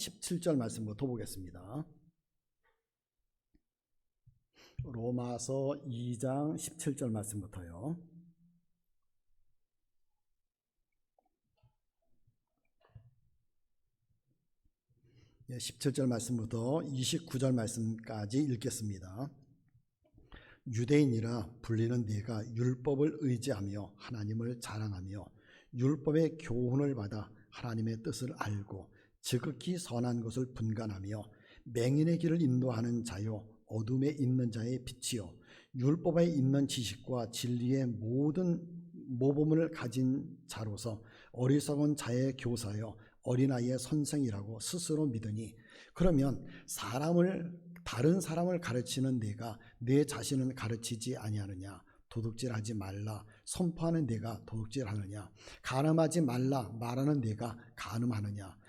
17절 말씀부터 보겠습니다. 로마서 2장 17절 말씀부터요. 예, 17절 말씀부터 29절 말씀까지 읽겠습니다. 유대인이라 불리는 네가 율법을 의지하며 하나님을 자랑하며 율법의 교훈을 받아 하나님의 뜻을 알고 지극히 선한 것을 분간하며 맹인의 길을 인도하는 자요 어둠에 있는 자의 빛이요 율법에 있는 지식과 진리의 모든 모범을 가진 자로서 어리석은 자의 교사여 어린아이의 선생이라고 스스로 믿으니 그러면 사람을 다른 사람을 가르치는 네가 내 자신을 가르치지 아니하느냐? 도둑질하지 말라. 선포하는 네가 도둑질하느냐? 가늠하지 말라. 말하는 네가 가늠하느냐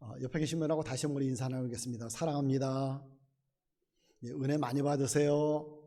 어, 옆에 계신 분하고 다시 한번 인사 나누겠습니다. 사랑합니다. 예, 은혜 많이 받으세요.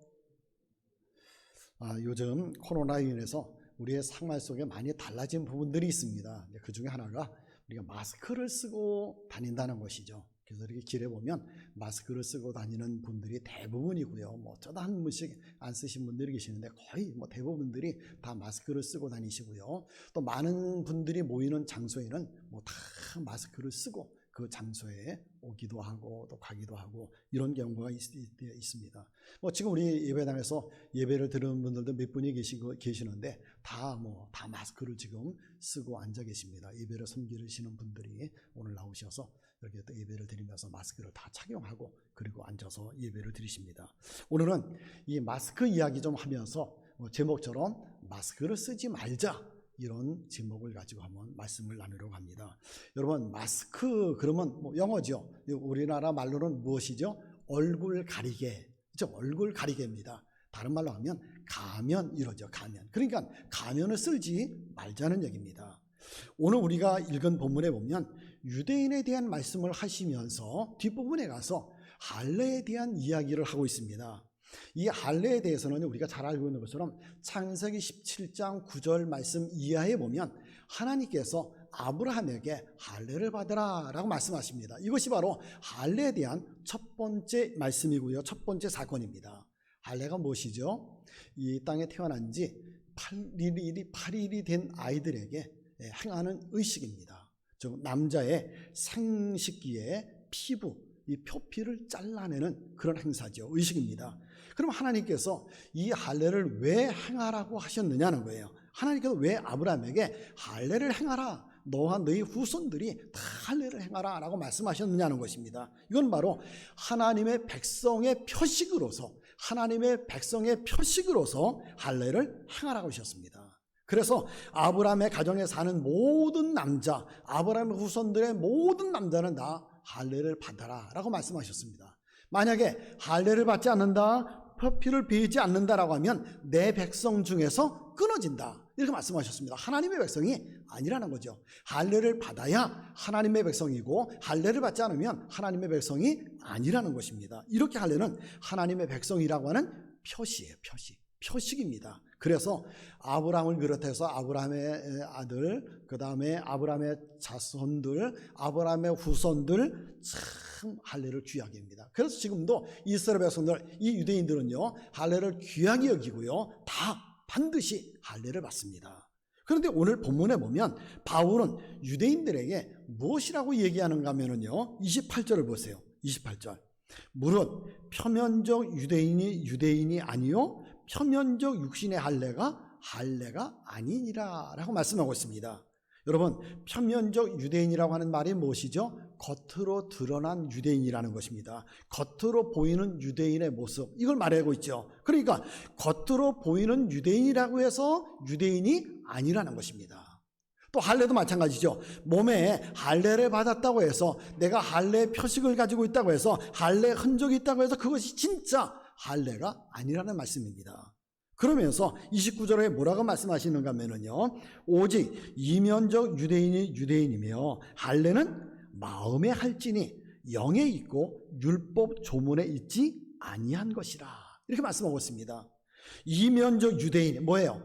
아, 요즘 코로나로 인해서 우리의 생활 속에 많이 달라진 부분들이 있습니다. 그 중에 하나가 우리가 마스크를 쓰고 다닌다는 것이죠. 그래서 이렇게 길에 보면 마스크를 쓰고 다니는 분들이 대부분이고요. 뭐 어쩌다 한 분씩 안 쓰신 분들이 계시는데 거의 뭐 대부분들이 다 마스크를 쓰고 다니시고요. 또 많은 분들이 모이는 장소에는 뭐 다 마스크를 쓰고 그 장소에 오기도 하고 또 가기도 하고 이런 경우가 있, 습니다뭐 지금 우리 예배당에서 예배를 드리는 분들도 몇 분이 계시고 계시는데 다뭐 다 마스크를 지금 쓰고 앉아 계십니다. 예배를 섬기시는 분들이 오늘 나오셔서 이렇게 또 예배를 드리면서 마스크를 다 착용하고 그리고 앉아서 예배를 드리십니다. 오늘은 이 마스크 이야기 좀 하면서 뭐 제목처럼 마스크를 쓰지 말자 이런 제목을 가지고 한번 말씀을 나누려고 합니다. 여러분 마스크 그러면 뭐 영어죠. 우리나라 말로는 무엇이죠? 얼굴 가리개. 그죠? 얼굴 가리개입니다. 다른 말로 하면 가면 이러죠. 가면. 그러니까 가면을 쓸지 말자는 얘기입니다. 오늘 우리가 읽은 본문에 보면 유대인에 대한 말씀을 하시면서 뒷부분에 가서 할례에 대한 이야기를 하고 있습니다. 이 할례에 대해서는 우리가 잘 알고 있는 것처럼 창세기 17장 9절 말씀 이하에 보면 하나님께서 아브라함에게 할례를 받으라라고 말씀하십니다. 이것이 바로 할례에 대한 첫 번째 말씀이고요. 첫 번째 사건입니다. 할례가 무엇이죠? 이 땅에 태어난 지 8일이 8일이 된 아이들에게 행하는 의식입니다. 즉 남자의 생식기에 피부 이 표피를 잘라내는 그런 행사죠. 의식입니다. 그럼 하나님께서 이 할례를 왜 행하라고 하셨느냐는 거예요. 하나님께서 왜 아브라함에게 할례를 행하라. 너와 너희 후손들이 다 할례를 행하라 라고 말씀하셨느냐는 것입니다. 이건 바로 하나님의 백성의 표식으로서 하나님의 백성의 표식으로서 할례를 행하라고 하셨습니다. 그래서 아브라함의 가정에 사는 모든 남자, 아브라함의 후손들의 모든 남자는 다 할례를 받아라 라고 말씀하셨습니다. 만약에 할례를 받지 않는다, 표피를 베이지 않는다라고 하면 내 백성 중에서 끊어진다. 이렇게 말씀하셨습니다. 하나님의 백성이 아니라는 거죠. 할례를 받아야 하나님의 백성이고 할례를 받지 않으면 하나님의 백성이 아니라는 것입니다. 이렇게 할례는 하나님의 백성이라고 하는 표시예요. 표시. 표식입니다. 그래서 아브라함을 비롯해서 아브라함의 아들, 그 다음에 아브라함의 자손들, 아브라함의 후손들 참 할례를 귀하게 합니다. 그래서 지금도 이스라엘 백성들, 이 유대인들은요 할례를 귀하게 여기고요 다 반드시 할례를 받습니다. 그런데 오늘 본문에 보면 바울은 유대인들에게 무엇이라고 얘기하는가 하면은요. 28절을 보세요. 28절. 무릇 표면적 유대인이 유대인이 아니요 표면적 육신의 할례가 할례가 아니니라라고 말씀하고 있습니다. 여러분, 표면적 유대인이라고 하는 말이 무엇이죠? 겉으로 드러난 유대인이라는 것입니다. 겉으로 보이는 유대인의 모습, 이걸 말하고 있죠. 그러니까 겉으로 보이는 유대인이라고 해서 유대인이 아니라는 것입니다. 또 할례도 마찬가지죠. 몸에 할례를 받았다고 해서 내가 할례 표식을 가지고 있다고 해서 할례 흔적이 있다고 해서 그것이 진짜 할례가 아니라는 말씀입니다. 그러면서 29절에 뭐라고 말씀하시는가 하면은요. 오직 이면적 유대인이 유대인이며 할례는 마음에 할지니 영에 있고 율법 조문에 있지 아니한 것이라. 이렇게 말씀하고 있습니다. 이면적 유대인 뭐예요?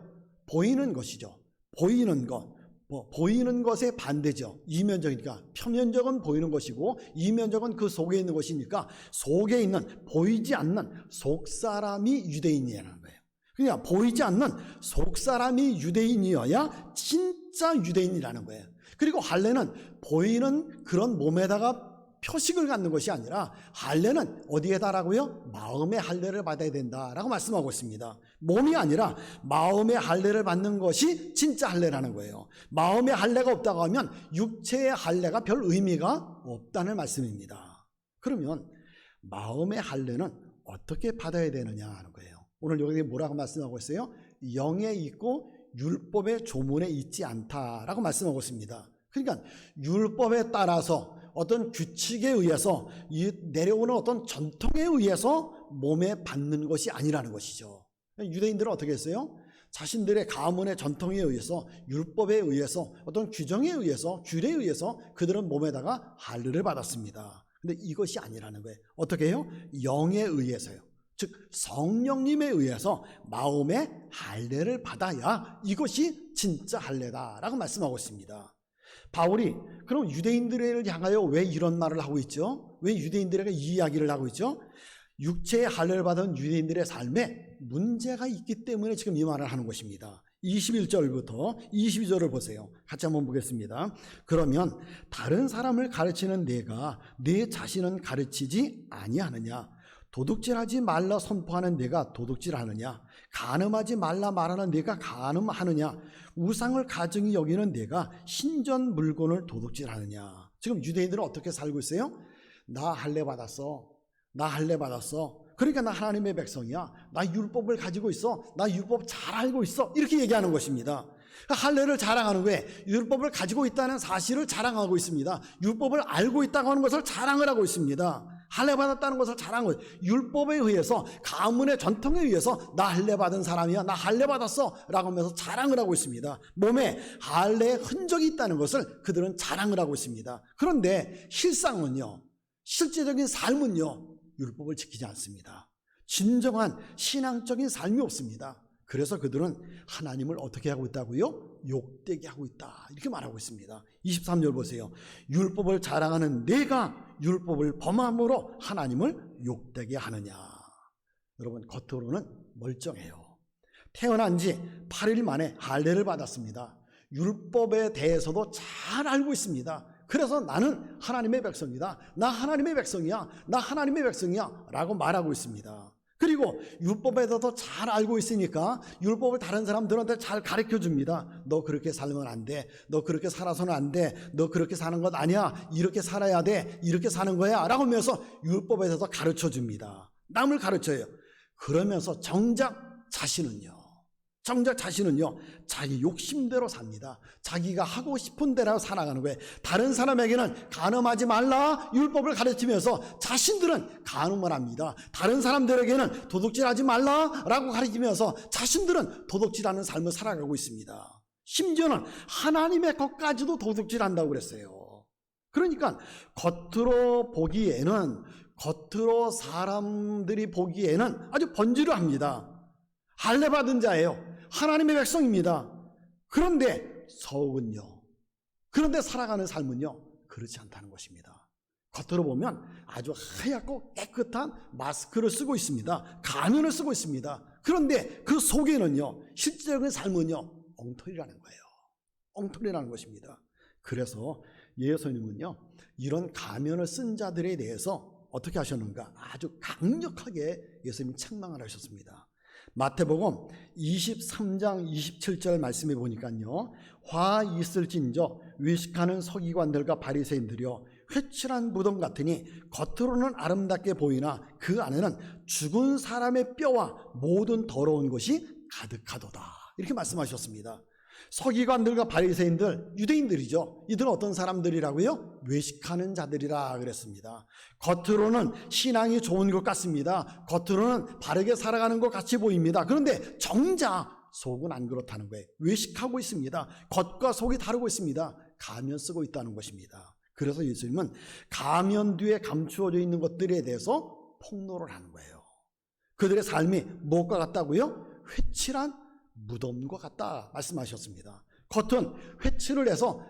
보이는 것이죠. 보이는 것. 뭐 보이는 것의 반대죠. 이면적이니까 표면적은 보이는 것이고 이면적은 그 속에 있는 것이니까 속에 있는 보이지 않는 속 사람이 유대인이라는 거예요. 그러니까 보이지 않는 속 사람이 유대인이어야 진짜 유대인이라는 거예요. 그리고 할례는 보이는 그런 몸에다가 표식을 갖는 것이 아니라 할례는 어디에다라고요? 마음의 할례를 받아야 된다라고 말씀하고 있습니다. 몸이 아니라 마음의 할례를 받는 것이 진짜 할례라는 거예요. 마음의 할례가 없다고 하면 육체의 할례가 별 의미가 없다는 말씀입니다. 그러면 마음의 할례는 어떻게 받아야 되느냐 하는 거예요. 오늘 여기 뭐라고 말씀하고 있어요? 영에 있고 율법의 조문에 있지 않다라고 말씀하고 있습니다. 그러니까 율법에 따라서 어떤 규칙에 의해서 내려오는 어떤 전통에 의해서 몸에 받는 것이 아니라는 것이죠. 유대인들은 어떻게 했어요? 자신들의 가문의 전통에 의해서 율법에 의해서 어떤 규정에 의해서 규례에 의해서 그들은 몸에다가 할례를 받았습니다. 근데 이것이 아니라는 거예요. 어떻게 해요? 영에 의해서요. 즉 성령님에 의해서 마음의 할례를 받아야 이것이 진짜 할례다라고 말씀하고 있습니다. 바울이 그럼 유대인들을 향하여 왜 이런 말을 하고 있죠? 왜 유대인들에게 이 이야기를 하고 있죠? 육체의 할례를 받은 유대인들의 삶에 문제가 있기 때문에 지금 이 말을 하는 것입니다. 21절부터 22절을 보세요. 같이 한번 보겠습니다. 그러면 다른 사람을 가르치는 내가 내 자신은 가르치지 아니하느냐? 도둑질하지 말라 선포하는 내가 도둑질하느냐? 간음하지 말라 말하는 내가 간음하느냐? 우상을 가증히 여기는 내가 신전 물건을 도둑질하느냐? 지금 유대인들은 어떻게 살고 있어요? 나 할례 받았어. 나 할례 받았어. 그러니까 나 하나님의 백성이야. 나 율법을 가지고 있어. 나 율법 잘 알고 있어. 이렇게 얘기하는 것입니다. 할례를 자랑하는 왜 율법을 가지고 있다는 사실을 자랑하고 있습니다. 율법을 알고 있다고 하는 것을 자랑을 하고 있습니다. 할례 받았다는 것을 자랑을 율법에 의해서 가문의 전통에 의해서 나 할례 받은 사람이야 나 할례 받았어라고 하면서 자랑을 하고 있습니다. 몸에 할례의 흔적이 있다는 것을 그들은 자랑을 하고 있습니다. 그런데 실상은요 실제적인 삶은요 율법을 지키지 않습니다. 진정한 신앙적인 삶이 없습니다. 그래서 그들은 하나님을 어떻게 하고 있다고요? 욕되게 하고 있다. 이렇게 말하고 있습니다. 23절 보세요. 율법을 자랑하는 내가 율법을 범함으로 하나님을 욕되게 하느냐. 여러분, 겉으로는 멀쩡해요. 태어난 지 8일 만에 할례를 받았습니다. 율법에 대해서도 잘 알고 있습니다. 그래서 나는 하나님의 백성이다. 나 하나님의 백성이야. 나 하나님의 백성이야. 라고 말하고 있습니다. 그리고 율법에 대해서 잘 알고 있으니까 율법을 다른 사람들한테 잘 가르쳐 줍니다. 너 그렇게 살면 안 돼. 너 그렇게 살아서는 안 돼. 너 그렇게 사는 것 아니야. 이렇게 살아야 돼. 이렇게 사는 거야. 라고 하면서 율법에 대해서 가르쳐 줍니다. 남을 가르쳐요. 그러면서 정작 자신은요. 정작 자신은요, 자기 욕심대로 삽니다. 자기가 하고 싶은 대로 살아가는 거예요. 다른 사람에게는 간음하지 말라 율법을 가르치면서 자신들은 간음을 합니다. 다른 사람들에게는 도둑질하지 말라라고 가르치면서 자신들은 도둑질하는 삶을 살아가고 있습니다. 심지어는 하나님의 것까지도 도둑질한다고 그랬어요. 그러니까 겉으로 보기에는 겉으로 사람들이 보기에는 아주 번지르 합니다. 할례 받은 자예요. 하나님의 백성입니다. 그런데 서은요. 그런데 살아가는 삶은요. 그렇지 않다는 것입니다. 겉으로 보면 아주 하얗고 깨끗한 마스크를 쓰고 있습니다. 가면을 쓰고 있습니다. 그런데 그 속에는요. 실제적인 삶은요. 엉터리라는 거예요. 엉터리라는 것입니다. 그래서 예수님은요, 이런 가면을 쓴 자들에 대해서 어떻게 하셨는가? 아주 강력하게 예수님이 책망을 하셨습니다. 마태복음 23장 27절 말씀해 보니까요. 화 있을진저 외식하는 서기관들과 바리새인들이여 회칠한 무덤 같으니 겉으로는 아름답게 보이나 그 안에는 죽은 사람의 뼈와 모든 더러운 것이 가득하도다. 이렇게 말씀하셨습니다. 서기관들과 바리새인들 유대인들이죠. 이들은 어떤 사람들이라고요? 외식하는 자들이라 그랬습니다. 겉으로는 신앙이 좋은 것 같습니다. 겉으로는 바르게 살아가는 것 같이 보입니다. 그런데 정작 속은 안 그렇다는 거예요. 외식하고 있습니다. 겉과 속이 다르고 있습니다. 가면 쓰고 있다는 것입니다. 그래서 예수님은 가면 뒤에 감추어져 있는 것들에 대해서 폭로를 하는 거예요. 그들의 삶이 무엇과 같다고요? 회칠한 무덤과 같다 말씀하셨습니다. 겉은 회칠을 해서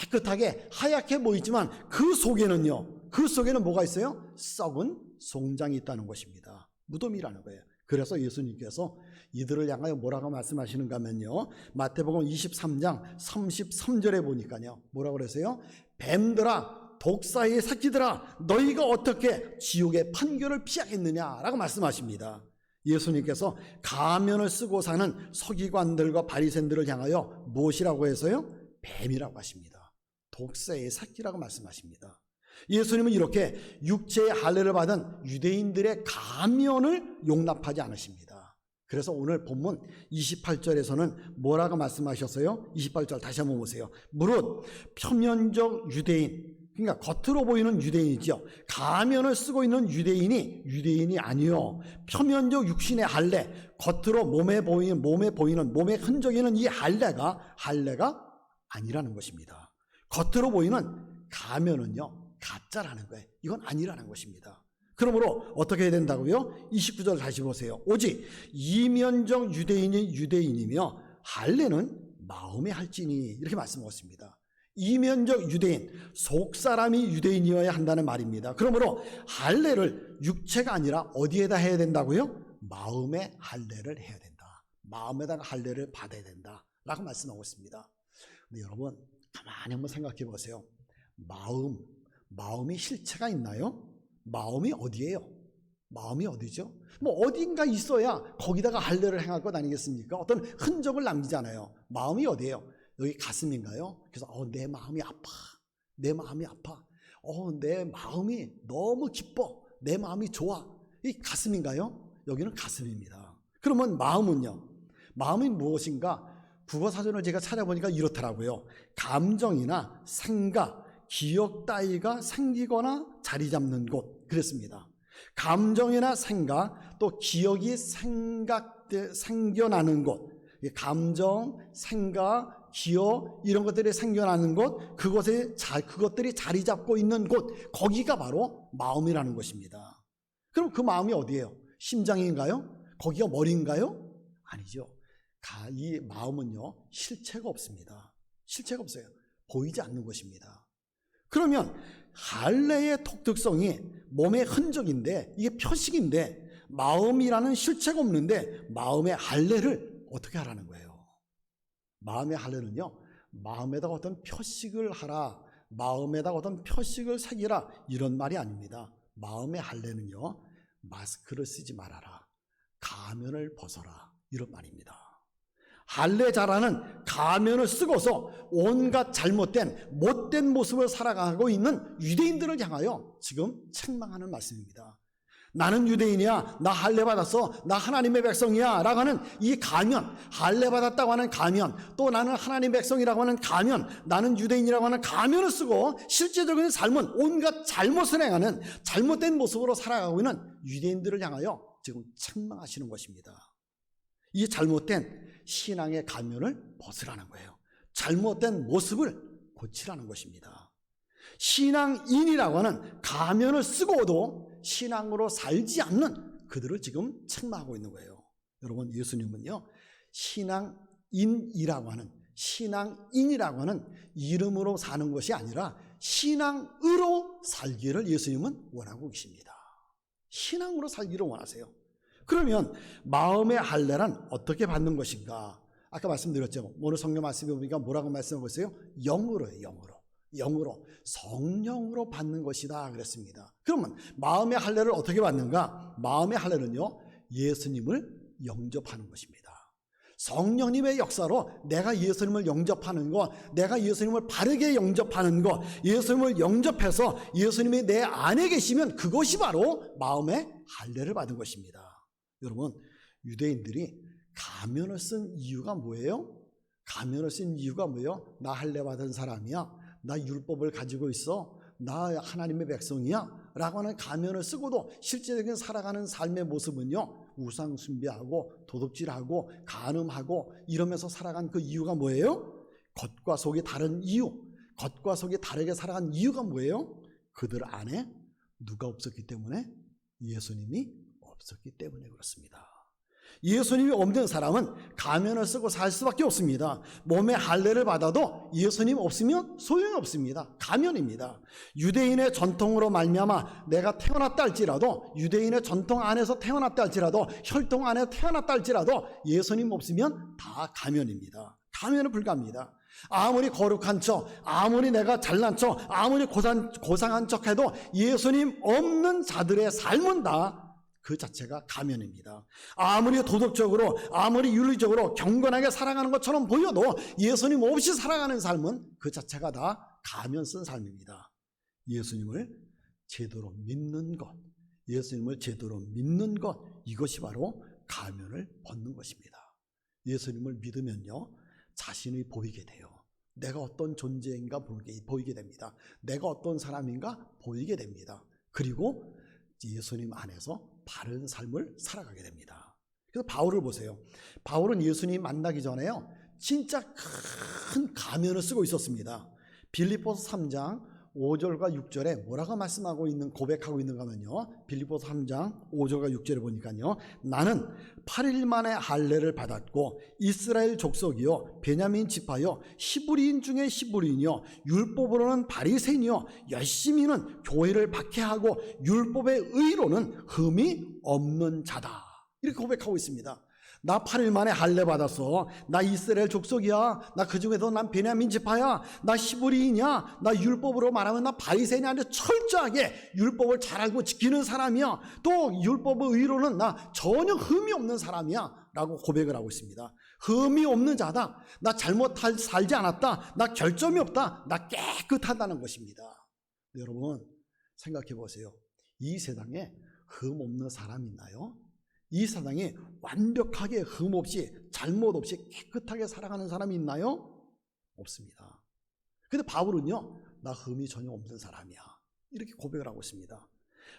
깨끗하게 하얗게 보이지만 그 속에는요. 그 속에는 뭐가 있어요? 썩은 송장이 있다는 것입니다. 무덤이라는 거예요. 그래서 예수님께서 이들을 향하여 뭐라고 말씀하시는가 하면요. 마태복음 23장 33절에 보니까요. 뭐라고 그러세요? 뱀들아 독사의 새끼들아 너희가 어떻게 지옥의 판결을 피하겠느냐라고 말씀하십니다. 예수님께서 가면을 쓰고 사는 서기관들과 바리새인들을 향하여 무엇이라고 해서요? 뱀이라고 하십니다. 독사의 새끼라고 말씀하십니다. 예수님은 이렇게 육체의 할례를 받은 유대인들의 가면을 용납하지 않으십니다. 그래서 오늘 본문 28절에서는 뭐라고 말씀하셨어요? 28절 다시 한번 보세요. 무릇 표면적 유대인 그러니까 겉으로 보이는 유대인이죠. 가면을 쓰고 있는 유대인이 유대인이 아니요. 표면적 육신의 할례, 겉으로 몸에 보이는 몸에 보이는 몸에 흔적이 있는 이 할례가 할례가 아니라는 것입니다. 겉으로 보이는 가면은요. 가짜라는 거예요. 이건 아니라는 것입니다. 그러므로 어떻게 해야 된다고요? 29절 다시 보세요. 오직 이면적 유대인이 유대인이며 할례는 마음에 할지니 이렇게 말씀하셨습니다. 이면적 유대인, 속 사람이 유대인이어야 한다는 말입니다. 그러므로 할례를 육체가 아니라 어디에다 해야 된다고요? 마음에 할례를 해야 된다. 마음에다가 할례를 받아야 된다라고 말씀하고 있습니다. 근데 여러분 가만히 한번 생각해 보세요. 마음, 마음이 실체가 있나요? 마음이 어디예요? 마음이 어디죠? 뭐 어딘가 있어야 거기다가 할례를 행할 것 아니겠습니까? 어떤 흔적을 남기잖아요. 마음이 어디예요? 여기 가슴인가요? 그래서 어, 내 마음이 아파. 내 마음이 아파. 어, 내 마음이 너무 기뻐. 내 마음이 좋아. 이 가슴인가요? 여기는 가슴입니다. 그러면 마음은요? 마음이 무엇인가? 국어 사전을 제가 찾아보니까 이렇더라고요. 감정이나 생각, 기억 따위가 생기거나 자리 잡는 곳 그랬습니다. 감정이나 생각 또 기억이 생각 생겨나는 곳 감정, 생각, 기억 이런 것들이 생겨나는 곳 그곳에 자, 그것들이 자리 잡고 있는 곳 거기가 바로 마음이라는 것입니다. 그럼 그 마음이 어디예요? 심장인가요? 거기가 머리인가요? 아니죠. 이 마음은요 실체가 없습니다. 실체가 없어요. 보이지 않는 것입니다. 그러면 할례의 독특성이 몸의 흔적인데 이게 표식인데 마음이라는 실체가 없는데 마음의 할례를 어떻게 하라는 거예요? 마음의 할례는요. 마음에다가 어떤 표식을 하라. 마음에다가 어떤 표식을 새기라. 이런 말이 아닙니다. 마음의 할례는요. 마스크를 쓰지 말아라. 가면을 벗어라. 이런 말입니다. 할례자라는 가면을 쓰고서 온갖 잘못된 못된 모습을 살아가고 있는 유대인들을 향하여 지금 책망하는 말씀입니다. 나는 유대인이야. 나 할례 받았어. 나 하나님의 백성이야. 라고 하는 이 가면, 할례 받았다고 하는 가면, 또 나는 하나님의 백성이라고 하는 가면, 나는 유대인이라고 하는 가면을 쓰고 실제적인 삶은 온갖 잘못을 행하는 잘못된 모습으로 살아가고 있는 유대인들을 향하여 지금 책망하시는 것입니다. 이 잘못된 신앙의 가면을 벗으라는 거예요. 잘못된 모습을 고치라는 것입니다. 신앙인이라고 하는 가면을 쓰고도 신앙으로 살지 않는 그들을 지금 책망하고 있는 거예요. 여러분, 예수님은요, 신앙인이라고 하는, 신앙인이라고 하는 이름으로 사는 것이 아니라 신앙으로 살기를 예수님은 원하고 계십니다. 신앙으로 살기를 원하세요. 그러면 마음의 할례란 어떻게 받는 것인가? 아까 말씀드렸죠. 오늘 성경 말씀에 보니까 뭐라고 말씀하고 있어요? 영으로요, 영으로. 영으로 성령으로 받는 것이다 그랬습니다. 그러면 마음의 할례를 어떻게 받는가? 마음의 할례는요. 예수님을 영접하는 것입니다. 성령님의 역사로 내가 예수님을 영접하는 것, 내가 예수님을 바르게 영접하는 것, 예수님을 영접해서 예수님이 내 안에 계시면 그것이 바로 마음의 할례를 받은 것입니다. 여러분, 유대인들이 가면을 쓴 이유가 뭐예요? 가면을 쓴 이유가 뭐예요? 나 할례 받은 사람이야. 나 율법을 가지고 있어. 나 하나님의 백성이야. 라고 하는 가면을 쓰고도 실제적인 살아가는 삶의 모습은요. 우상 숭배하고 도둑질하고 간음하고 이러면서 살아간 그 이유가 뭐예요? 겉과 속이 다른 이유. 겉과 속이 다르게 살아간 이유가 뭐예요? 그들 안에 누가 없었기 때문에 예수님이 없었기 때문에 그렇습니다. 예수님이 없는 사람은 가면을 쓰고 살 수밖에 없습니다. 몸에 할례를 받아도 예수님 없으면 소용이 없습니다. 가면입니다. 유대인의 전통으로 말미암아 내가 태어났다 할지라도 유대인의 전통 안에서 태어났다 할지라도 혈통 안에 태어났다 할지라도 예수님 없으면 다 가면입니다. 가면은 불가합니다. 아무리 거룩한 척, 아무리 내가 잘난 척, 아무리 고상, 고상한 척 해도 예수님 없는 자들의 삶은 다 그 자체가 가면입니다. 아무리 도덕적으로, 아무리 윤리적으로 경건하게 살아가는 것처럼 보여도 예수님 없이 살아가는 삶은 그 자체가 다 가면 쓴 삶입니다. 예수님을 제대로 믿는 것, 예수님을 제대로 믿는 것, 이것이 바로 가면을 벗는 것입니다. 예수님을 믿으면요, 자신이 보이게 돼요. 내가 어떤 존재인가 보이게, 됩니다. 내가 어떤 사람인가 보이게 됩니다. 그리고 예수님 안에서 바른 삶을 살아가게 됩니다. 그래서 바울을 보세요. 바울은 예수님 만나기 전에요. 진짜 큰 가면을 쓰고 있었습니다. 빌리포스 3장 5절과 6절에 뭐라고 말씀하고 있는 고백하고 있는가 하면요. 빌리포스 3장 5절과 6절에 보니까요. 나는 8일 만에 할례를 받았고 이스라엘 족속이요 베냐민 지파요 히브리인 중에 히브리인이요 율법으로는 바리새인이요 열심히는 교회를 박해하고 율법의 의로는 흠이 없는 자다. 이렇게 고백하고 있습니다. 나 8일 만에 할례 받았어. 나 이스라엘 족속이야. 나 그중에도 난 베냐민 지파야. 나 히브리인이야. 나 율법으로 말하면 나 바리새인이 아니라 철저하게 율법을 잘 알고 지키는 사람이야. 또 율법의 의로는 나 전혀 흠이 없는 사람이야. 라고 고백을 하고 있습니다. 흠이 없는 자다. 나 잘못 살지 않았다. 나 결점이 없다. 나 깨끗하다는 것입니다. 여러분 생각해 보세요. 이 세상에 흠 없는 사람 있나요? 이 세상에 완벽하게 흠 없이 잘못 없이 깨끗하게 살아가는 사람이 있나요? 없습니다. 근데 바울은요, 나 흠이 전혀 없는 사람이야. 이렇게 고백을 하고 있습니다.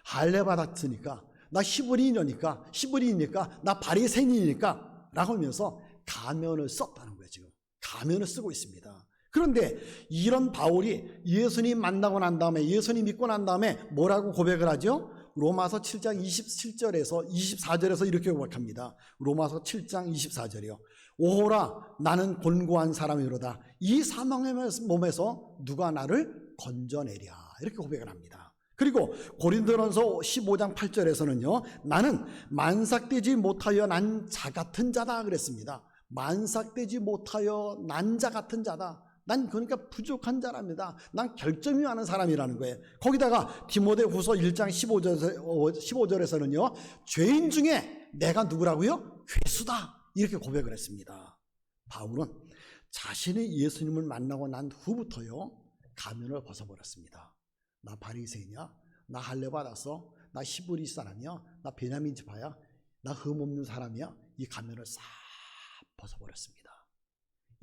할례 받았으니까, 나 히브리인이니까, 히브리인이니까, 나 바리새인이니까, 라고 하면서 가면을 썼다는 거예요, 지금. 가면을 쓰고 있습니다. 그런데 이런 바울이 예수님 만나고 난 다음에, 예수님 믿고 난 다음에 뭐라고 고백을 하죠? 로마서 7장 27절에서 24절에서 이렇게 고백합니다. 로마서 7장 24절이요. 오호라 나는 곤고한 사람이로다. 이 사망의 몸에서 누가 나를 건져내랴. 이렇게 고백을 합니다. 그리고 고린도전서 15장 8절에서는요. 나는 만삭되지 못하여 난 자 같은 자다 그랬습니다. 만삭되지 못하여 난 자 같은 자다. 난 그러니까 부족한 자랍니다. 난 결점이 많은 사람이라는 거예요. 거기다가 디모데 후서 1장 15절, 15절에서 는요, 죄인 중에 내가 누구라고요? 괴수다. 이렇게 고백을 했습니다. 바울은 자신이 예수님을 만나고 난 후부터요, 가면을 벗어버렸습니다. 나 바리새인이야? 나 할례 받았어? 나 히브리 사람이야? 나 베냐민 지파야? 나 흠없는 사람이야? 이 가면을 싹 벗어버렸습니다.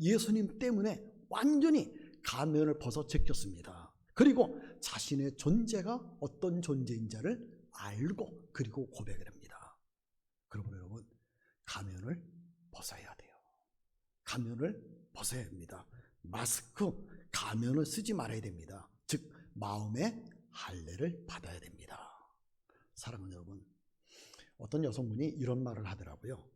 예수님 때문에 완전히 가면을 벗어 제꼈습니다. 그리고 자신의 존재가 어떤 존재인지를 알고 그리고 고백을 합니다. 그러면 여러분 가면을 벗어야 돼요. 가면을 벗어야 합니다. 마스크, 가면을 쓰지 말아야 됩니다. 즉 마음의 할례를 받아야 됩니다. 사랑하는 여러분, 어떤 여성분이 이런 말을 하더라고요.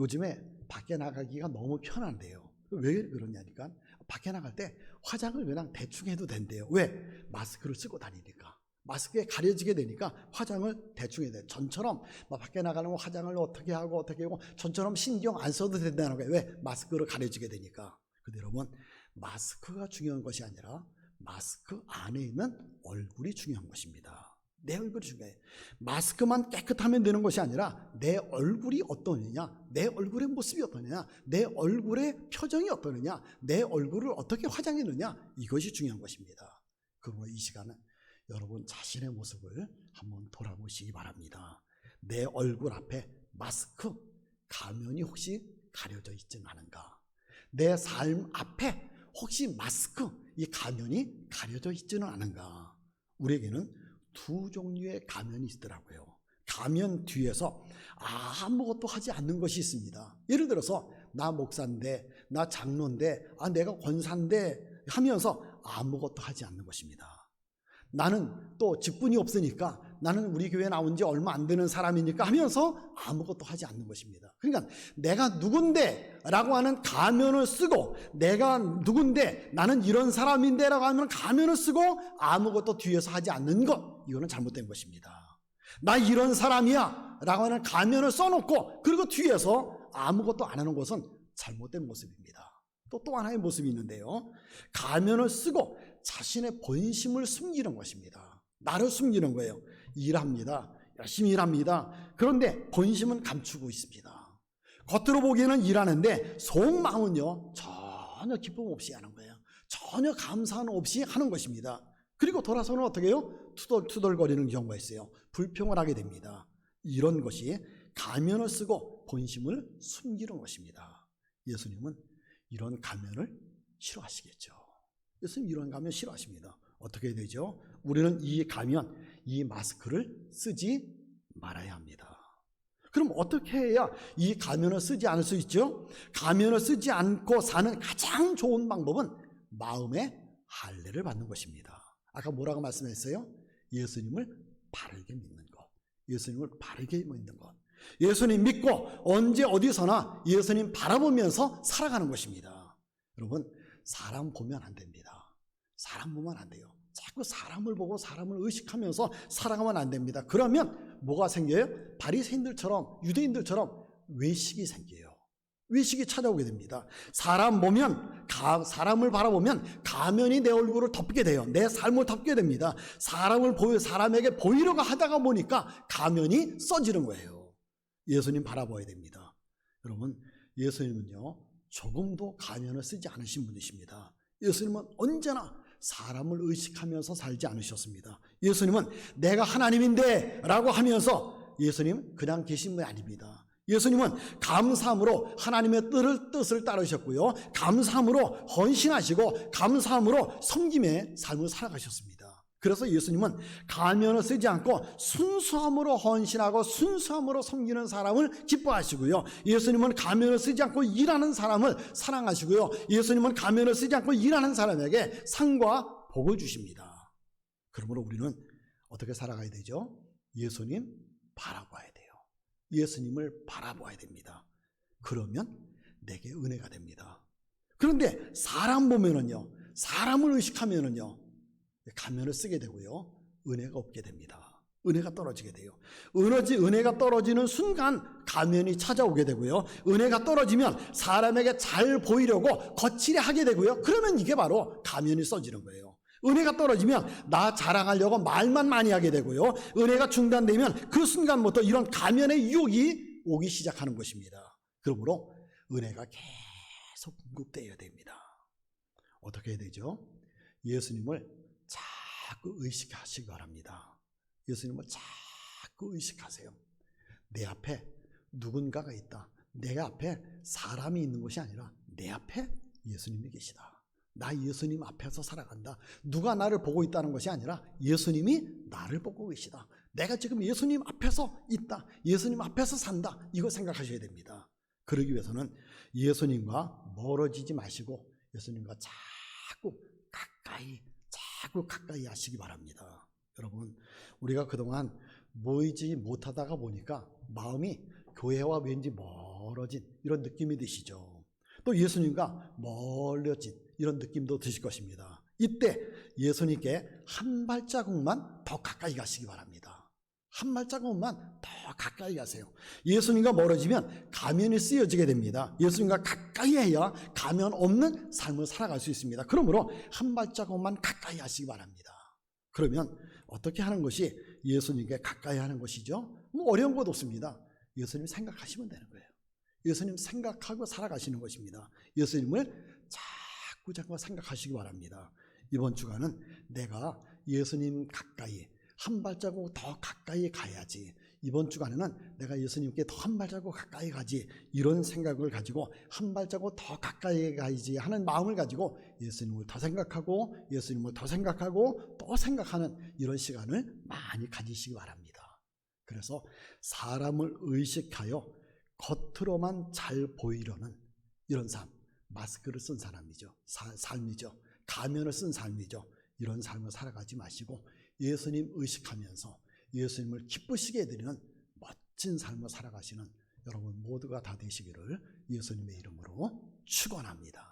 요즘에 밖에 나가기가 너무 편한데요. 왜 그러냐니까 밖에 나갈 때 화장을 그냥 대충 해도 된대요. 왜? 마스크를 쓰고 다니니까. 마스크에 가려지게 되니까 화장을 대충 해야 돼. 전처럼 막 밖에 나가는 화장을 어떻게 하고 어떻게 하고 전처럼 신경 안 써도 된다는 거예요. 왜? 마스크로 가려지게 되니까. 근데 여러분 마스크가 중요한 것이 아니라 마스크 안에 있는 얼굴이 중요한 것입니다. 내 얼굴이 중요해. 마스크만 깨끗하면 되는 것이 아니라 내 얼굴이 어떠느냐, 내 얼굴의 모습이 어떠느냐, 내 얼굴의 표정이 어떠느냐, 내 얼굴을 어떻게 화장했느냐 이것이 중요한 것입니다. 그러므로 이 시간은 여러분 자신의 모습을 한번 돌아보시기 바랍니다. 내 얼굴 앞에 마스크, 가면이 혹시 가려져 있지는 않은가? 내 삶 앞에 혹시 마스크, 이 가면이 가려져 있지는 않은가? 우리에게는 두 종류의 가면이 있더라고요. 가면 뒤에서 아무것도 하지 않는 것이 있습니다. 예를 들어서 나 목사인데, 나 장로인데, 아 내가 권사인데 하면서 아무것도 하지 않는 것입니다. 나는 또 직분이 없으니까 나는 우리 교회 나온 지 얼마 안 되는 사람이니까 하면서 아무것도 하지 않는 것입니다. 그러니까 내가 누군데 라고 하는 가면을 쓰고 내가 누군데 나는 이런 사람인데 라고 하는 가면을 쓰고 아무것도 뒤에서 하지 않는 것 이거는 잘못된 것입니다. 나 이런 사람이야 라고 하는 가면을 써놓고 그리고 뒤에서 아무것도 안 하는 것은 잘못된 모습입니다. 또 또 하나의 모습이 있는데요. 가면을 쓰고 자신의 본심을 숨기는 것입니다. 나를 숨기는 거예요. 일합니다. 열심히 일합니다. 그런데 본심은 감추고 있습니다. 겉으로 보기에는 일하는데 속마음은요 전혀 기쁨 없이 하는 거예요. 전혀 감사함 없이 하는 것입니다. 그리고 돌아서는 어떻게 해요? 투덜투덜거리는 경우가 있어요. 불평을 하게 됩니다. 이런 것이 가면을 쓰고 본심을 숨기는 것입니다. 예수님은 이런 가면을 싫어하시겠죠. 예수님 이런 가면 싫어하십니다. 어떻게 되죠? 우리는 이 가면, 이 마스크를 쓰지 말아야 합니다. 그럼 어떻게 해야 이 가면을 쓰지 않을 수 있죠? 가면을 쓰지 않고 사는 가장 좋은 방법은 마음의 할례를 받는 것입니다. 아까 뭐라고 말씀했어요? 예수님을 바르게 믿는 것. 예수님을 바르게 믿는 것. 예수님 믿고 언제 어디서나 예수님 바라보면서 살아가는 것입니다. 여러분, 사람 보면 안 됩니다. 사람 보면 안 돼요. 자꾸 사람을 보고 사람을 의식하면서 살아가면 안 됩니다. 그러면 뭐가 생겨요? 바리새인들처럼 유대인들처럼 외식이 생겨요. 외식이 찾아오게 됩니다. 사람 보면 가, 사람을 바라보면 가면이 내 얼굴을 덮게 돼요. 내 삶을 덮게 됩니다. 사람을 보여 사람에게 보이려고 하다가 보니까 가면이 써지는 거예요. 예수님 바라봐야 됩니다. 여러분 예수님은요 조금도 가면을 쓰지 않으신 분이십니다. 예수님은 언제나 사람을 의식하면서 살지 않으셨습니다. 예수님은 내가 하나님인데 라고 하면서 예수님 그냥 계신 분이 아닙니다. 예수님은 감사함으로 하나님의 뜻을, 뜻을 따르셨고요. 감사함으로 헌신하시고 감사함으로 섬김의 삶을 살아가셨습니다. 그래서 예수님은 가면을 쓰지 않고 순수함으로 헌신하고 순수함으로 섬기는 사람을 기뻐하시고요. 예수님은 가면을 쓰지 않고 일하는 사람을 사랑하시고요. 예수님은 가면을 쓰지 않고 일하는 사람에게 상과 복을 주십니다. 그러므로 우리는 어떻게 살아가야 되죠? 예수님 바라봐야. 예수님을 바라봐야 됩니다. 그러면 내게 은혜가 됩니다. 그런데 사람 보면은요, 사람을 의식하면은요, 가면을 쓰게 되고요. 은혜가 없게 됩니다. 은혜가 떨어지게 돼요. 은혜지, 은혜가 떨어지는 순간 가면이 찾아오게 되고요. 은혜가 떨어지면 사람에게 잘 보이려고 거칠게 하게 되고요. 그러면 이게 바로 가면이 써지는 거예요. 은혜가 떨어지면 나 자랑하려고 말만 많이 하게 되고요. 은혜가 중단되면 그 순간부터 이런 가면의 유혹이 오기 시작하는 것입니다. 그러므로 은혜가 계속 공급되어야 됩니다. 어떻게 해야 되죠? 예수님을 자꾸 의식하시기 바랍니다. 예수님을 자꾸 의식하세요. 내 앞에 누군가가 있다. 내 앞에 사람이 있는 것이 아니라 내 앞에 예수님이 계시다. 나 예수님 앞에서 살아간다. 누가 나를 보고 있다는 것이 아니라 예수님이 나를 보고 계시다. 내가 지금 예수님 앞에서 있다. 예수님 앞에서 산다. 이거 생각하셔야 됩니다. 그러기 위해서는 예수님과 멀어지지 마시고 예수님과 자꾸 가까이 자꾸 가까이 하시기 바랍니다. 여러분, 우리가 그동안 모이지 못하다가 보니까 마음이 교회와 왠지 멀어진 이런 느낌이 드시죠. 또 예수님과 멀어진 이런 느낌도 드실 것입니다. 이때 예수님께 한 발자국만 더 가까이 가시기 바랍니다. 한 발자국만 더 가까이 가세요. 예수님과 멀어지면 가면이 쓰여지게 됩니다. 예수님과 가까이 해야 가면 없는 삶을 살아갈 수 있습니다. 그러므로 한 발자국만 가까이 하시기 바랍니다. 그러면 어떻게 하는 것이 예수님께 가까이 하는 것이죠? 뭐 어려운 것 없습니다. 예수님 생각하시면 되는 거예요. 예수님 생각하고 살아가시는 것입니다. 예수님을 자꾸 자꾸 생각하시기 바랍니다. 이번 주간은 내가 예수님 가까이 한 발자국 더 가까이 가야지. 이번 주간에는 내가 예수님께 더 한 발자국 가까이 가지. 이런 생각을 가지고 한 발자국 더 가까이 가야지 하는 마음을 가지고 예수님을 더 생각하고 예수님을 더 생각하고 또 생각하는 이런 시간을 많이 가지시기 바랍니다. 그래서 사람을 의식하여 겉으로만 잘 보이려는 이런 삶, 마스크를 쓴 사람이죠. 사- 삶이죠. 가면을 쓴 삶이죠. 이런 삶을 살아가지 마시고 예수님 의식하면서 예수님을 기쁘시게 해드리는 멋진 삶을 살아가시는 여러분 모두가 다 되시기를 예수님의 이름으로 축원합니다.